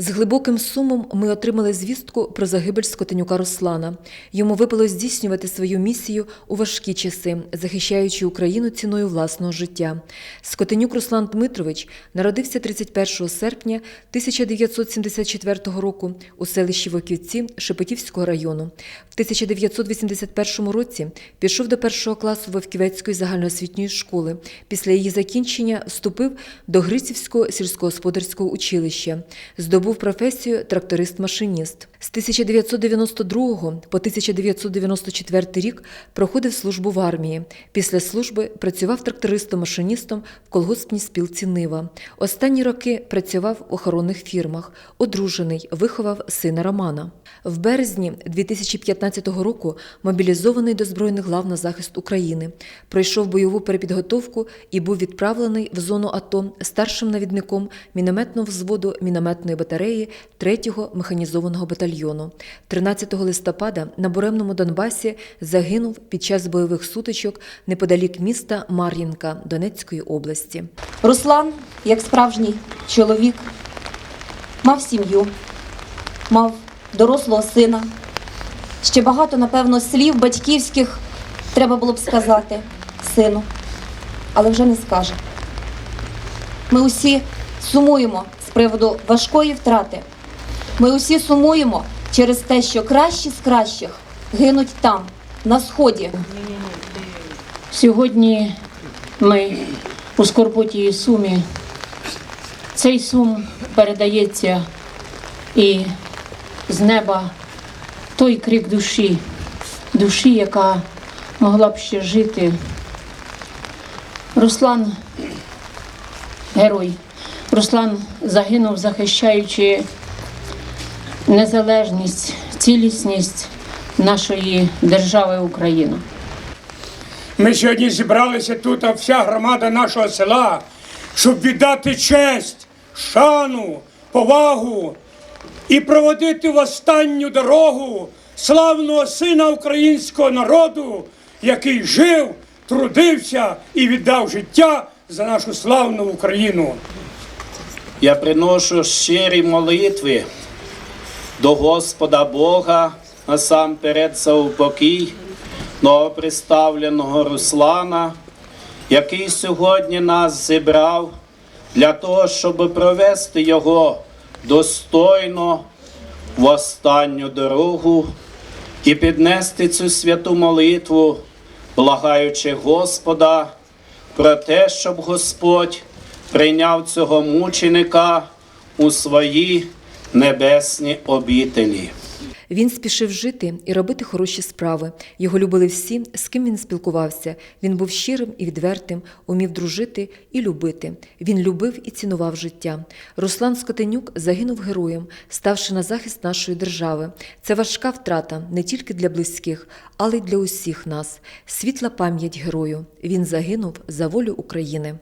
З глибоким сумом ми отримали звістку про загибель Скотенюка Руслана. Йому випало здійснювати свою місію у важкі часи, захищаючи Україну ціною власного життя. Скотенюк Руслан Дмитрович народився 31 серпня 1974 року у селищі Воківці Шепетівського району. В 1981 році пішов до першого класу Вовківецької загальноосвітньої школи. Після її закінчення вступив до Грицівського сільськогосподарського училища. Здобув професію тракторист-машиніст. З 1992 по 1994 рік проходив службу в армії. Після служби працював трактористом-машиністом в колгоспній спілці Нива. Останні роки працював в охоронних фірмах. Одружений, виховав сина Романа. В березні 2015 року мобілізований до Збройних лав на захист України. Пройшов бойову перепідготовку і був відправлений в зону АТО старшим навідником мінометного взводу мінометної батареї 3-го механізованого батальйону. 13 листопада на буремному Донбасі загинув під час бойових сутичок неподалік міста Мар'їнка Донецької області. Руслан, як справжній чоловік, мав сім'ю, мав дорослого сина. Ще багато, напевно, слів батьківських треба було б сказати сину, але вже не скаже. Ми усі сумуємо з приводу важкої втрати. Ми усі сумуємо через те, що кращі з кращих гинуть там, на сході. Сьогодні ми у Скорботі і Сумі. Цей сум передається і з неба той крик душі, душі, яка могла б ще жити. Руслан герой. Руслан загинув, захищаючи незалежність, цілісність нашої держави Україна. Ми сьогодні зібралися тут, а вся громада нашого села, щоб віддати честь, шану, повагу і проводити в останню дорогу славного сина українського народу, який жив, трудився і віддав життя за нашу славну Україну. Я приношу щирі молитви до Господа Бога насамперед за упокій новоприставленого Руслана, який сьогодні нас зібрав для того, щоб провести його достойно в останню дорогу і піднести цю святу молитву, благаючи Господа про те, щоб Господь прийняв цього мученика у свої небесні обітелі. Він спішив жити і робити хороші справи. Його любили всі, з ким він спілкувався. Він був щирим і відвертим, умів дружити і любити. Він любив і цінував життя. Руслан Скотенюк загинув героєм, ставши на захист нашої держави. Це важка втрата не тільки для близьких, але й для усіх нас. Світла пам'ять герою. Він загинув за волю України.